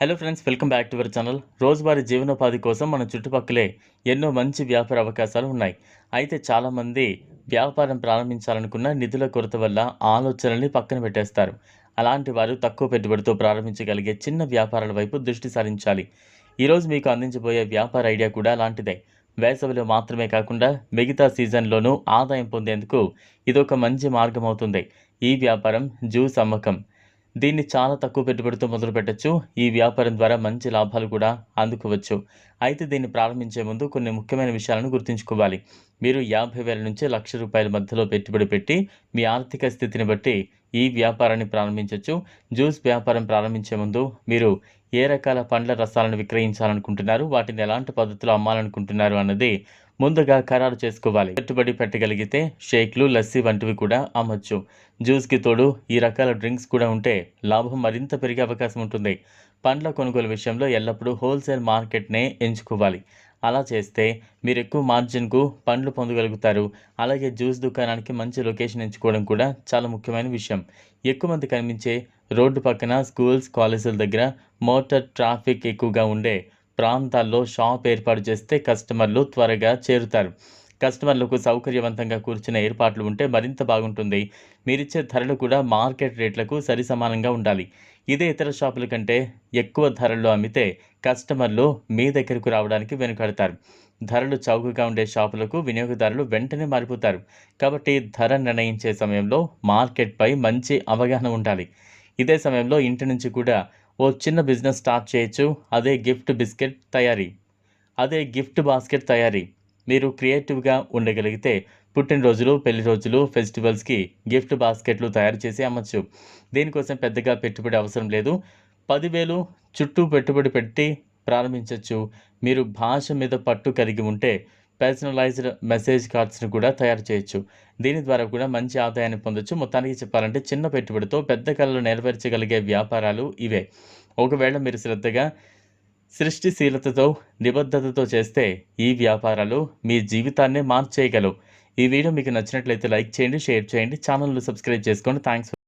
Hello friends welcome back to our channel రోజువారీ జీవనోపాధి కోసం మన చుట్టుపక్కలే ఎన్నో మంచి వ్యాపార అవకాశాలు ఉన్నాయి. అయితే చాలామంది వ్యాపారం ప్రారంభించాలనుకున్న నిధుల కొరత వల్ల ఆలోచనల్ని పక్కన పెట్టేస్తారు. అలాంటి వారు తక్కువ పెట్టుబడితో ప్రారంభించగలిగే చిన్న వ్యాపారాల వైపు దృష్టి సారించాలి. ఈరోజు మీకు అందించబోయే వ్యాపార ఐడియా కూడా అలాంటిదే. వేసవిలో మాత్రమే కాకుండా మిగతా సీజన్లోనూ ఆదాయం పొందేందుకు ఇదొక మంచి మార్గం అవుతుంది ఈ వ్యాపారం జ్యూస్ అమ్మకం. దీన్ని చాలా తక్కువ పెట్టుబడితో మొదలు పెట్టచ్చు. ఈ వ్యాపారం ద్వారా మంచి లాభాలు కూడా అందుకోవచ్చు. అయితే దీన్ని ప్రారంభించే ముందు కొన్ని ముఖ్యమైన విషయాలను గుర్తుంచుకోవాలి. మీరు యాభై వేల నుంచి లక్ష రూపాయల మధ్యలో పెట్టుబడి పెట్టి మీ ఆర్థిక స్థితిని బట్టి ఈ వ్యాపారాన్ని ప్రారంభించవచ్చు జ్యూస్ వ్యాపారం ప్రారంభించే ముందు మీరు ఏ రకాల పండ్ల రసాలను విక్రయించాలనుకుంటున్నారు? వాటిని ఎలాంటి పద్ధతిలో అమ్మాలనుకుంటున్నారు? అన్నది ముందుగా ఖరారు చేసుకోవాలి. పెట్టుబడి పెట్టగలిగితే షేక్లు లస్సీ వంటివి కూడా అమ్మొచ్చు. జ్యూస్కి తోడు ఈ రకాల డ్రింక్స్ కూడా ఉంటే లాభం మరింత పెరిగే అవకాశం ఉంటుంది. పండ్ల కొనుగోలు విషయంలో ఎల్లప్పుడూ హోల్సేల్ మార్కెట్నే ఎంచుకోవాలి. అలా చేస్తే మీరు ఎక్కువ మార్జిన్కు పండ్లు పొందగలుగుతారు. అలాగే జ్యూస్ దుకాణానికి మంచి లొకేషన్ ఎంచుకోవడం కూడా చాలా ముఖ్యమైన విషయం. ఎక్కువ మంది కనిపించే రోడ్డు పక్కన స్కూల్స్ కాలేజీల దగ్గర మోటార్ ట్రాఫిక్ ఎక్కువగా ఉండే ప్రాంతాల్లో షాప్ ఏర్పాటు చేస్తే కస్టమర్లు త్వరగా చేరుతారు. కస్టమర్లకు సౌకర్యవంతంగా కూర్చునే ఏర్పాట్లు ఉంటే మరింత బాగుంటుంది. మీరిచ్చే ధరలు కూడా మార్కెట్ రేట్లకు సరి సమానంగా ఉండాలి. ఇదే ఇతర షాపుల కంటే ఎక్కువ ధరల్లో అమ్మితే కస్టమర్లు మీ దగ్గరకు రావడానికి వెనుకడతారు. ధరలు చౌకగా ఉండే షాపులకు వినియోగదారులు వెంటనే మారిపోతారు. కాబట్టి ధర నిర్ణయించే సమయంలో మార్కెట్పై మంచి అవగాహన ఉండాలి. ఇదే సమయంలో ఇంటి నుంచి కూడా ఓ చిన్న బిజినెస్ స్టార్ట్ చేయొచ్చు. అదే గిఫ్ట్ బిస్కెట్ తయారీ. అదే గిఫ్ట్ బాస్కెట్ తయారీ. మీరు క్రియేటివ్గా ఉండగలిగితే పుట్టినరోజులు పెళ్ళి రోజులు ఫెస్టివల్స్కి గిఫ్ట్ బాస్కెట్లు తయారు చేసి అమ్మచ్చు. దీనికోసం పెద్దగా పెట్టుబడి అవసరం లేదు. పదివేలు చుట్టూ పెట్టుబడి పెట్టి ప్రారంభించవచ్చు మీరు భాష మీద పట్టు కలిగి ఉంటే పర్సనలైజ్డ్ మెసేజ్ కార్డ్స్ని కూడా తయారు చేయొచ్చు. దీని ద్వారా కూడా మంచి ఆదాయాన్ని పొందొచ్చు. మొత్తానికి చెప్పాలంటే చిన్న పెట్టుబడితో పెద్ద కళలు నెరవేర్చగలిగే వ్యాపారాలు ఇవే. ఒకవేళ మీరు శ్రద్ధగా సృష్టిశీలతతో నిబద్ధతతో చేస్తే ఈ వ్యాపారాలు మీ జీవితాన్నే మార్చేయగలవు. ఈ వీడియో మీకు నచ్చినట్లయితే లైక్ చేయండి షేర్ చేయండి ఛానల్ను సబ్స్క్రైబ్ చేసుకోండి. థ్యాంక్స్